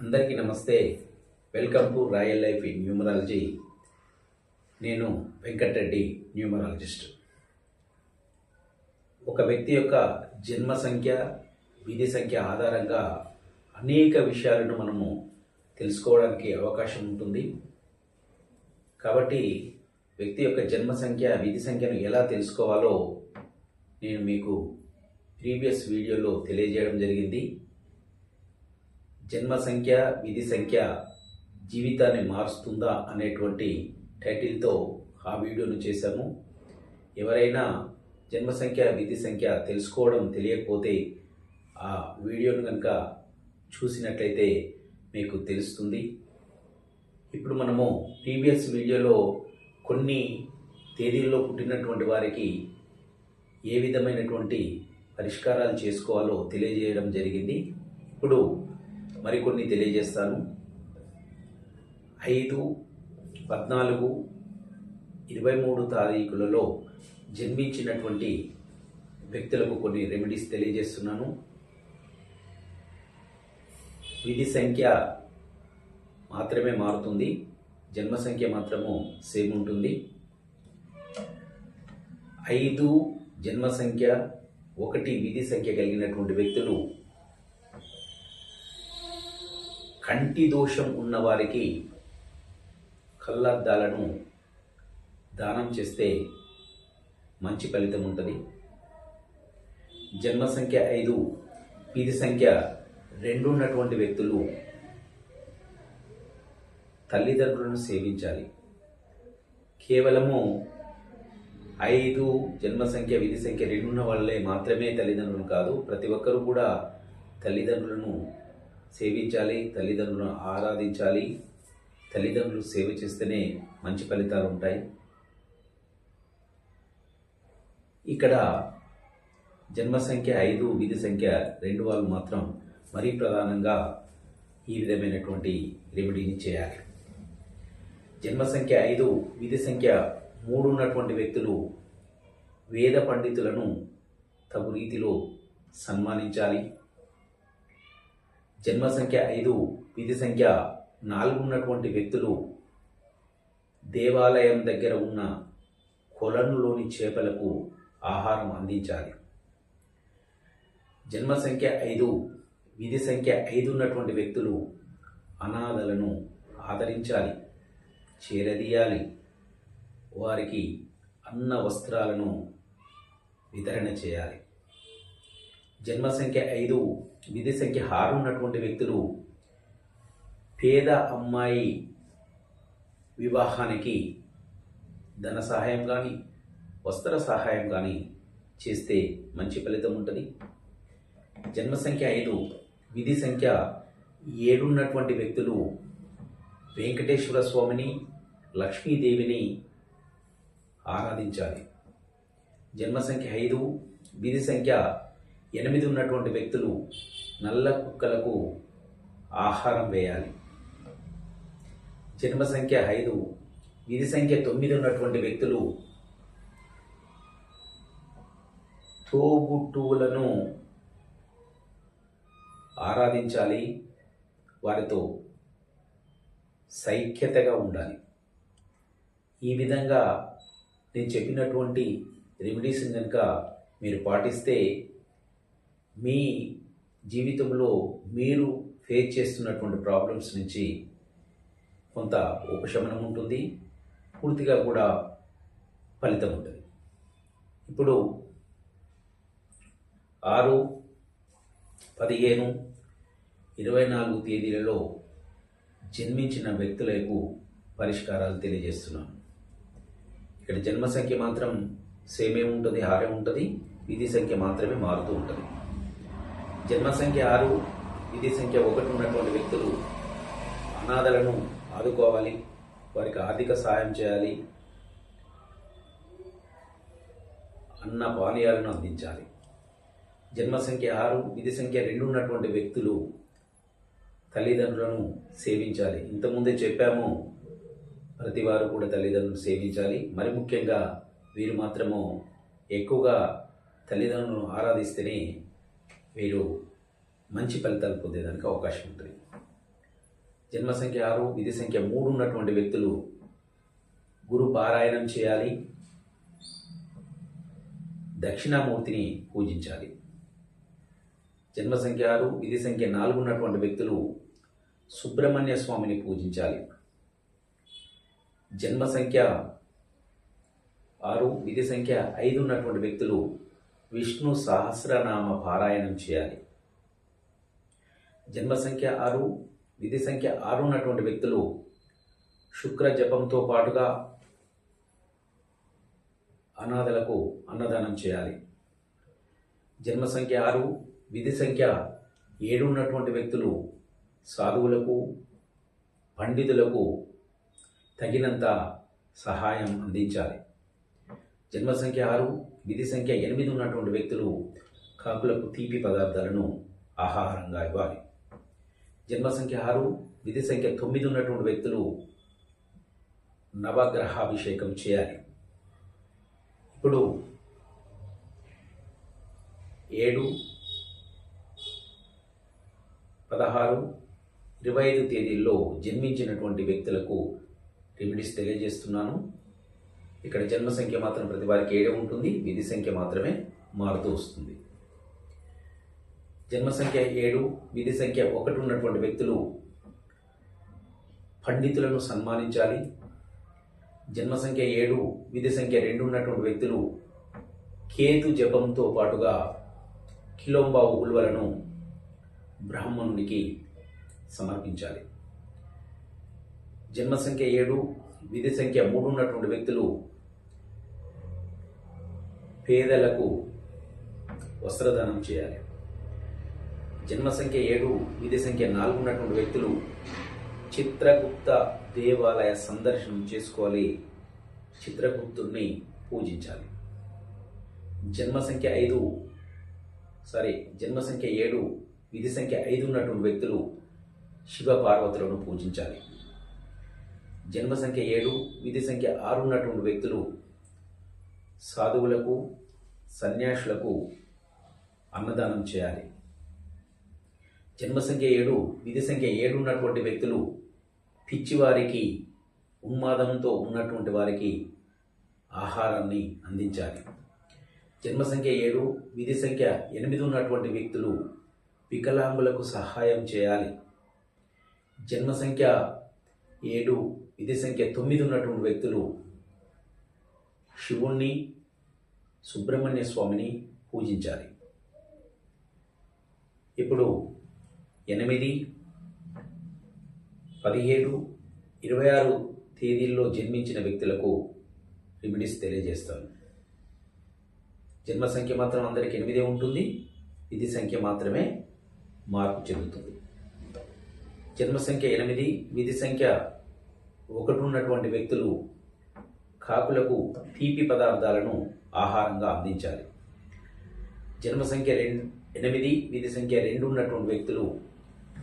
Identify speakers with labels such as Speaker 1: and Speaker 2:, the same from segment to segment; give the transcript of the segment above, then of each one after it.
Speaker 1: అందరికీ నమస్తే. Welcome to royal life in numerology. నేను వెంకటరెడ్డి న్యూమరాలజిస్ట్. ఒక వ్యక్తి యొక్క జన్మ సంఖ్య విధి సంఖ్య ఆధారంగా అనేక విషయాలను మనము తెలుసుకోవడానికి అవకాశం ఉంటుంది. కాబట్టి వ్యక్తి యొక్క జన్మ సంఖ్య విధి సంఖ్యను ఎలా తెలుసుకోవాలో నేను మీకు ప్రీవియస్ వీడియోలో తెలియజేయడం జరిగింది. జన్మ సంఖ్య విధి సంఖ్య జీవితాన్ని మారుస్తుందా అనేటువంటి టైటిల్తో ఆ వీడియోను చేశాము. ఎవరైనా జన్మ సంఖ్య విధి సంఖ్య తెలుసుకోవడం తెలియకపోతే ఆ వీడియోను కనుక చూసినట్లయితే మీకు తెలుస్తుంది. ఇప్పుడు మనము ప్రీవియస్ వీడియోలో కొన్ని తేదీల్లో పుట్టినటువంటి వారికి ఏ విధమైనటువంటి పరిష్కారాలు చేసుకోవాలో తెలియజేయడం జరిగింది. ఇప్పుడు మరికొన్ని తెలియజేస్తాను. ఐదు పద్నాలుగు ఇరవై మూడు తారీఖులలో జన్మించినటువంటి వ్యక్తులకు కొన్ని రెమెడీస్ తెలియజేస్తున్నాను. విధి సంఖ్య మాత్రమే మారుతుంది. జన్మ సంఖ్య మాత్రము సేమ్ ఉంటుంది. ఐదు జన్మ సంఖ్య ఒకటి విధి సంఖ్య కలిగినటువంటి వ్యక్తులు కంటి దోషం ఉన్నవారికి కళ్ళద్దాలను దానం చేస్తే మంచి ఫలితం ఉంటుంది. జన్మ సంఖ్య ఐదు పీది సంఖ్య రెండు ఉన్నటువంటి వ్యక్తులు తల్లిదండ్రులను సేవించాలి. కేవలము ఐదు జన్మ సంఖ్య విధి సంఖ్య రెండున్న వాళ్ళే మాత్రమే తల్లిదండ్రులు కాదు ప్రతి ఒక్కరూ కూడా తల్లిదండ్రులను సేవించాలి తల్లిదండ్రులను ఆరాధించాలి. తల్లిదండ్రులు సేవ చేస్తేనే మంచి ఫలితాలు ఉంటాయి. ఇక్కడ జన్మ సంఖ్య ఐదు విధి సంఖ్య రెండు వాళ్ళు మాత్రం మరీ ప్రధానంగా ఈ విధమైనటువంటి రెమెడీని చేయాలి. జన్మ సంఖ్య ఐదు విధి సంఖ్య మూడు ఉన్నటువంటి వ్యక్తులు వేద పండితులను తగు రీతిలో సన్మానించాలి. జన్మ సంఖ్య ఐదు విధి సంఖ్య నాలుగు ఉన్నటువంటి వ్యక్తులు దేవాలయం దగ్గర ఉన్న కొలనులోని చేపలకు ఆహారం అందించాలి. జన్మ సంఖ్య ఐదు విధి సంఖ్య ఐదు ఉన్నటువంటి వ్యక్తులు అనాథలను ఆదరించాలి చేరదీయాలి. వారికి అన్న వస్త్రాలను వితరణ చేయాలి. జన్మ సంఖ్య ఐదు విధి సంఖ్య ఆరు ఉన్నటువంటి వ్యక్తులు పేద అమ్మాయి వివాహానికి ధన సహాయం కానీ వస్త్ర సహాయం కానీ చేస్తే మంచి ఫలితం ఉంటుంది. జన్మ సంఖ్య ఐదు విధి సంఖ్య ఏడున్నటువంటి వ్యక్తులు వెంకటేశ్వర స్వామిని లక్ష్మీదేవిని ఆరాధించాలి. జన్మ సంఖ్య ఐదు విధి సంఖ్య ఎనిమిది ఉన్నటువంటి వ్యక్తులు నల్ల కుక్కలకు ఆహారం వేయాలి. జన్మ సంఖ్య ఐదు విధి సంఖ్య తొమ్మిది ఉన్నటువంటి వ్యక్తులు తోబుట్టువులను ఆరాధించాలి. వారితో సైక్యతగా ఉండాలి. ఈ విధంగా నేను చెప్పినటువంటి రెమెడీస్ కనుక మీరు పాటిస్తే మీ జీవితంలో మీరు ఫేస్ చేస్తున్నటువంటి ప్రాబ్లమ్స్ నుంచి కొంత ఉపశమనం ఉంటుంది. పూర్తిగా కూడా ఫలితం ఉంటుంది. ఇప్పుడు ఆరు పదిహేను ఇరవై నాలుగు తేదీలలో జన్మించిన వ్యక్తులకు పరిష్కారాలు తెలియజేస్తున్నాను. ఇక్కడ జన్మ సంఖ్య మాత్రం సేమే ఉంటుంది హారే ఉంటుంది విధి సంఖ్య మాత్రమే మారుతూ ఉంటుంది. జన్మ సంఖ్య ఆరు విధి సంఖ్య ఒకటి ఉన్నటువంటి వ్యక్తులు అనాథలను ఆదుకోవాలి వారికి ఆర్థిక సహాయం చేయాలి అన్న పానీయాలను అందించాలి. జన్మ సంఖ్య ఆరు విధి సంఖ్య రెండు ఉన్నటువంటి వ్యక్తులు తల్లిదండ్రులను సేవించాలి. ఇంతకుముందే చెప్పాము ప్రతి వారు కూడా తల్లిదండ్రులను సేవించాలి. మరి ముఖ్యంగా వీరు మాత్రము ఎక్కువగా తల్లిదండ్రులను ఆరాధిస్తేనే వీరు మంచి ఫలితాలు పొందేదానికి అవకాశం ఉంటుంది. జన్మ సంఖ్య ఆరు విధి సంఖ్య మూడు ఉన్నటువంటి వ్యక్తులు గురు పారాయణం చేయాలి. దక్షిణామూర్తిని పూజించాలి. జన్మ సంఖ్య ఆరు విధి సంఖ్య నాలుగు ఉన్నటువంటి వ్యక్తులు సుబ్రహ్మణ్య స్వామిని పూజించాలి. జన్మ సంఖ్య ఆరు విధి సంఖ్య ఐదు ఉన్నటువంటి వ్యక్తులు విష్ణు సహస్రనామ పారాయణం చేయాలి. జన్మ సంఖ్య ఆరు విధి సంఖ్య ఆరు ఉన్నటువంటి వ్యక్తులు శుక్ర జపంతో పాటుగా అనాథలకు అన్నదానం చేయాలి. జన్మ సంఖ్య ఆరు విధి సంఖ్య ఏడు ఉన్నటువంటి వ్యక్తులు సాధువులకు పండితులకు తగినంత సహాయం అందించాలి. జన్మ సంఖ్య ఆరు విధి సంఖ్య ఎనిమిది ఉన్నటువంటి వ్యక్తులు కాకులకు తీపి పదార్థాలను ఆహారంగా ఇవ్వాలి. జన్మ సంఖ్య ఆరు విధి సంఖ్య తొమ్మిది ఉన్నటువంటి వ్యక్తులు నవగ్రహాభిషేకం చేయాలి. ఇప్పుడు ఏడు పదహారు ఇరవై ఐదు తేదీల్లో జన్మించినటువంటి వ్యక్తులకు రెమెడీస్ తెలియజేస్తున్నాను. ఇక్కడ జన్మ సంఖ్య మాత్రం ప్రతి వారికి ఏడే ఉంటుంది విధి సంఖ్య మాత్రమే మారుతూ వస్తుంది. జన్మ సంఖ్య ఏడు విధి సంఖ్య ఒకటి ఉన్నటువంటి వ్యక్తులు పండితులను సన్మానించాలి. జన్మ సంఖ్య ఏడు విధి సంఖ్య రెండు ఉన్నటువంటి వ్యక్తులు కేతు జపంతో పాటుగా కిలోంబావు ఉల్వలను బ్రాహ్మణునికి సమర్పించాలి. జన్మ సంఖ్య ఏడు విధి సంఖ్య మూడు ఉన్నటువంటి వ్యక్తులు పేదలకు వస్త్రదానం చేయాలి. జన్మ సంఖ్య ఏడు విధి సంఖ్య నాలుగు ఉన్నటువంటి వ్యక్తులు చిత్రగుప్త దేవాలయ సందర్శనం చేసుకోవాలి. చిత్రగుప్తుడిని పూజించాలి. జన్మ సంఖ్య ఐదు సారీ జన్మ సంఖ్య ఏడు విధి సంఖ్య ఐదు ఉన్నటువంటి వ్యక్తులు శివ పార్వతులను పూజించాలి. జన్మ సంఖ్య ఏడు విధి సంఖ్య ఆరు ఉన్నటువంటి వ్యక్తులు సాధువులకు సన్యాసులకు అన్నదానం చేయాలి. జన్మ సంఖ్య ఏడు విధి సంఖ్య ఏడు ఉన్నటువంటి వ్యక్తులు పిచ్చివారికి ఉన్మాదంతో ఉన్నటువంటి వారికి ఆహారాన్ని అందించాలి. జన్మ సంఖ్య ఏడు విధి సంఖ్య ఎనిమిది ఉన్నటువంటి వ్యక్తులు వికలాంగులకు సహాయం చేయాలి. జన్మ సంఖ్య ఏడు విధి సంఖ్య తొమ్మిది ఉన్నటువంటి వ్యక్తులు శివుణ్ణి సుబ్రహ్మణ్య స్వామిని పూజించాలి. ఇప్పుడు ఎనిమిది పదిహేడు ఇరవై ఆరు తేదీల్లో జన్మించిన వ్యక్తులకు రెమిడీస్ తెలియజేస్తాను. జన్మ సంఖ్య మాత్రం అందరికి ఎనిమిదే ఉంటుంది. విధి సంఖ్య మాత్రమే మార్పు చెందుతుంది. జన్మ సంఖ్య ఎనిమిది విధి సంఖ్య ఒకటి ఉన్నటువంటి వ్యక్తులు కాకులకు తీపి పదార్థాలను ఆహారంగా అందించాలి. జన్మ సంఖ్య రెండు ఎనిమిది విధి సంఖ్య రెండు ఉన్నటువంటి వ్యక్తులు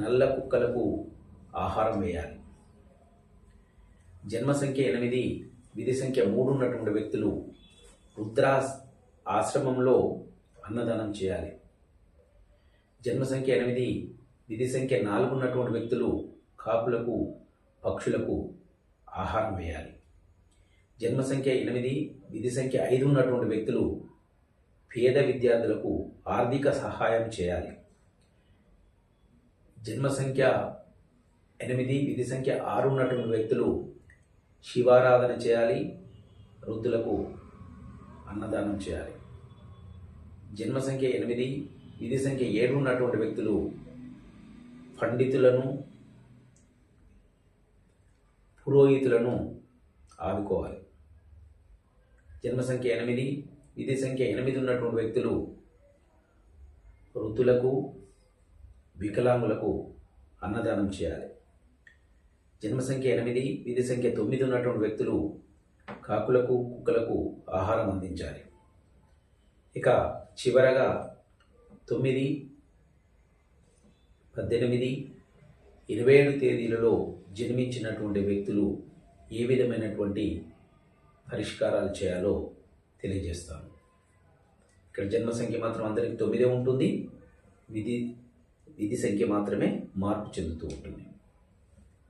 Speaker 1: నల్ల కుక్కలకు ఆహారం వేయాలి. జన్మ సంఖ్య ఎనిమిది విధి సంఖ్య మూడు ఉన్నటువంటి వ్యక్తులు రుద్రా ఆశ్రమంలో అన్నదానం చేయాలి. జన్మ సంఖ్య ఎనిమిది విధి సంఖ్య నాలుగు ఉన్నటువంటి వ్యక్తులు కాపులకు పక్షులకు ఆహారం వేయాలి. జన్మ సంఖ్య ఎనిమిది విధి సంఖ్య ఐదు ఉన్నటువంటి వ్యక్తులు పేద విద్యార్థులకు ఆర్థిక సహాయం చేయాలి. జన్మ సంఖ్య ఎనిమిది విధి సంఖ్య ఆరు ఉన్నటువంటి వ్యక్తులు శివారాధన చేయాలి. వృద్ధులకు అన్నదానం చేయాలి. జన్మ సంఖ్య ఎనిమిది విధి సంఖ్య ఏడు ఉన్నటువంటి వ్యక్తులు పండితులను పురోహితులను ఆదుకోవాలి. జన్మ సంఖ్య ఎనిమిది విధి సంఖ్య ఎనిమిది ఉన్నటువంటి వ్యక్తులు వృద్ధులకు వికలాంగులకు అన్నదానం చేయాలి. జన్మ సంఖ్య ఎనిమిది విధి సంఖ్య తొమ్మిది ఉన్నటువంటి వ్యక్తులు కాకులకు కుక్కలకు ఆహారం అందించాలి. ఇక చివరగా తొమ్మిది పద్దెనిమిది ఇరవై ఏడు తేదీలలో జన్మించినటువంటి వ్యక్తులు ఏ విధమైనటువంటి పరిష్కారాలు చేయాలో తెలియజేస్తాను. ఇక్కడ జన్మ సంఖ్య మాత్రం అందరికి తొమ్మిదే ఉంటుంది. విధి విధి సంఖ్య మాత్రమే మార్పు చెందుతూ ఉంటుంది.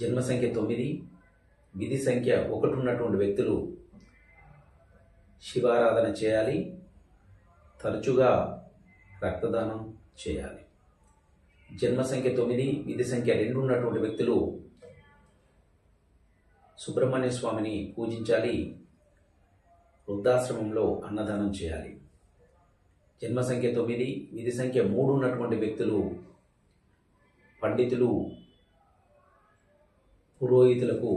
Speaker 1: జన్మ సంఖ్య తొమ్మిది విధి సంఖ్య ఒకటి ఉన్నటువంటి వ్యక్తులు శివారాధన చేయాలి. తరచుగా రక్తదానం చేయాలి. జన్మ సంఖ్య తొమ్మిది విధి సంఖ్య రెండు ఉన్నటువంటి వ్యక్తులు సుబ్రహ్మణ్య స్వామిని పూజించాలి. వృద్ధాశ్రమంలో అన్నదానం చేయాలి. జన్మ సంఖ్య తొమ్మిది విధి సంఖ్య మూడు ఉన్నటువంటి వ్యక్తులు పండితులు పురోహితులకు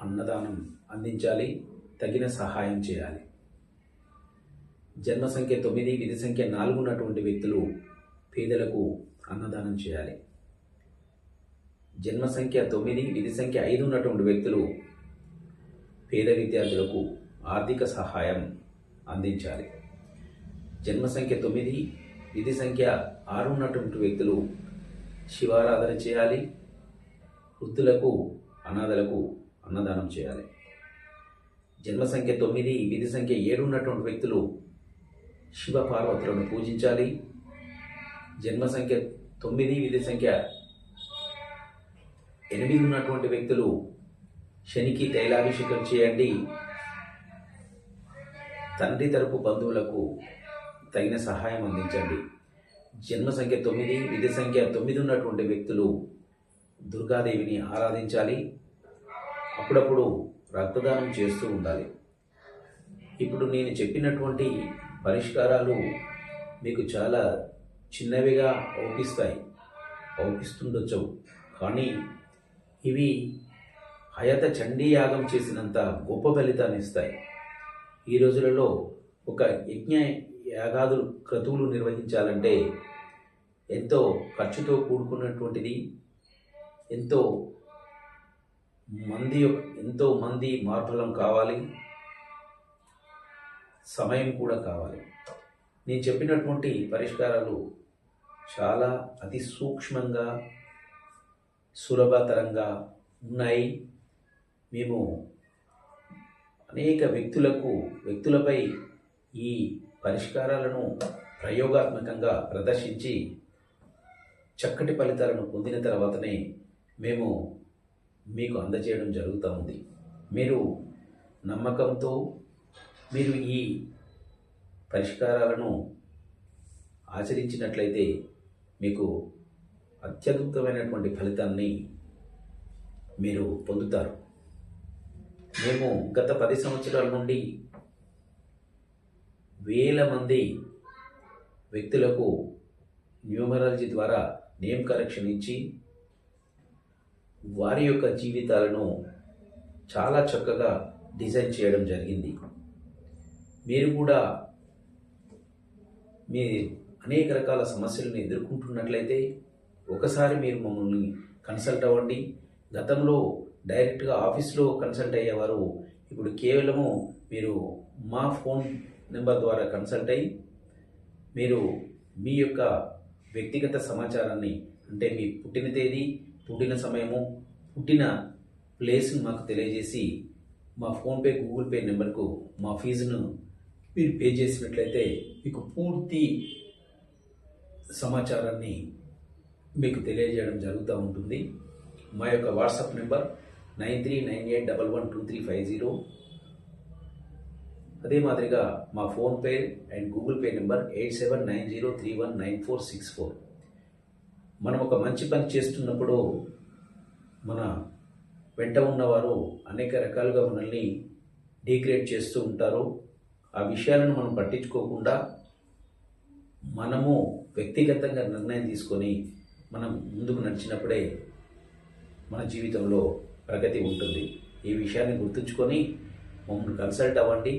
Speaker 1: అన్నదానం అందించాలి తగిన సహాయం చేయాలి. జన్మ సంఖ్య తొమ్మిది విధి సంఖ్య నాలుగు ఉన్నటువంటి వ్యక్తులు పేదలకు అన్నదానం చేయాలి. జన్మ సంఖ్య తొమ్మిది విధి సంఖ్య ఐదు ఉన్నటువంటి వ్యక్తులు పేద విద్యార్థులకు ఆర్థిక సహాయం అందించాలి. జన్మ సంఖ్య తొమ్మిది విధి సంఖ్య ఆరు ఉన్నటువంటి వ్యక్తులు శివారాధన చేయాలి. వృద్ధులకు అనాథలకు అన్నదానం చేయాలి. జన్మ సంఖ్య తొమ్మిది విధి సంఖ్య ఏడు ఉన్నటువంటి వ్యక్తులు శివ పార్వతులను పూజించాలి. జన్మ సంఖ్య తొమ్మిది విధి సంఖ్య ఎనిమిది ఉన్నటువంటి వ్యక్తులు శనికి తైలాభిషేకం చేయండి. తండ్రి తరపు బంధువులకు తగిన సహాయం అందించండి. జన్మ సంఖ్య తొమ్మిది విధి సంఖ్య తొమ్మిది ఉన్నటువంటి వ్యక్తులు దుర్గాదేవిని ఆరాధించాలి. అప్పుడప్పుడు రక్తదానం చేస్తూ ఉండాలి. ఇప్పుడు నేను చెప్పినటువంటి పరిష్కారాలు మీకు చాలా చిన్నవిగా అవుపిస్తాయి అవుపిస్తుండొచ్చు కానీ ఇవి హయత చండీ యాగం చేసినంత గొప్ప ఫలితాన్ని ఇస్తాయి. ఈ రోజులలో ఒక యజ్ఞ యాగాదులు క్రతువులు నిర్వహించాలంటే ఎంతో ఖర్చుతో కూడుకున్నటువంటిది ఎంతో మంది యొక్క- ఎంతో మంది మార్పులం కావాలి సమయం కూడా కావాలి. నేను చెప్పినటువంటి పరిష్కారాలు చాలా అతి సూక్ష్మంగా సులభతరంగా ఉన్నాయి. మేము అనేక వ్యక్తులకు వ్యక్తులపై ఈ పరిష్కారాలను ప్రయోగాత్మకంగా ప్రదర్శించి చక్కటి ఫలితాలను పొందిన తర్వాతనే మేము మీకు అందజేయడం జరుగుతూ ఉంది. మీరు నమ్మకంతో మీరు ఈ పరిష్కారాలను ఆచరించినట్లయితే మీకు అత్యద్భుతమైనటువంటి ఫలితాన్ని మీరు పొందుతారు. మేము గత పది సంవత్సరాల నుండి వేల మంది వ్యక్తులకు న్యూమరాలజీ ద్వారా నేమ్ కరెక్షన్ ఇచ్చి వారి యొక్క జీవితాలను చాలా చక్కగా డిజైన్ చేయడం జరిగింది. మీరు కూడా మీ అనేక రకాల సమస్యలను ఎదుర్కొంటున్నట్లయితే ఒకసారి మీరు మమ్మల్ని కన్సల్ట్ అవ్వండి. గతంలో డైరెక్ట్గా ఆఫీస్లో కన్సల్ట్ అయ్యేవారు ఇప్పుడు కేవలము మీరు మా ఫోన్ నెంబర్ ద్వారా కన్సల్ట్ అయ్యి మీరు మీ యొక్క వ్యక్తిగత సమాచారాన్ని అంటే మీ పుట్టిన తేదీ పుట్టిన సమయము పుట్టిన ప్లేస్ను మాకు తెలియజేసి మా ఫోన్పే గూగుల్ పే నెంబర్కు మా ఫీజును మీరు పే చేసినట్లయితే మీకు పూర్తి సమాచారాన్ని మీకు తెలియజేయడం జరుగుతూ ఉంటుంది. మా యొక్క WhatsApp number nine three nine eight double one two three five zero. అదే మాదిరిగా మా PhonePe and Google Pay number eight seven nine zero three one nine four six four. మనం ఒక మంచి పని చేస్తున్నప్పుడు మన వెంట ఉన్నవారు అనేక రకాలుగా మనల్ని డీగ్రేడ్ చేస్తూ ఉంటారు. ఆ విషయాలను మనం పట్టించుకోకుండా మనము వ్యక్తిగతంగా నిర్ణయం తీసుకొని మనం ముందుకు నడిచినప్పుడే మన జీవితంలో ప్రగతి ఉంటుంది. ఈ విషయాన్ని గుర్తుంచుకొని మమ్మల్ని కన్సల్ట్ అవ్వండి.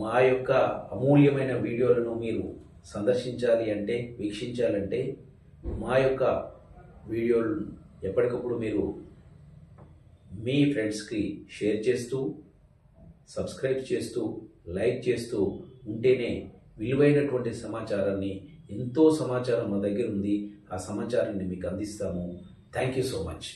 Speaker 1: మా యొక్క అమూల్యమైన వీడియోలను మీరు సందర్శించాలి అంటే వీక్షించాలంటే మా యొక్క వీడియోలు ఎప్పటికప్పుడు మీరు మీ ఫ్రెండ్స్కి షేర్ చేస్తూ సబ్స్క్రైబ్ చేస్తూ లైక్ చేస్తూ ఉంటేనే విలువైనటువంటి సమాచారాన్ని ఎంతో సమాచారం మా దగ్గర ఉంది. ఆ సమాచారాన్ని మీకు అందిస్తాము. Thank you so much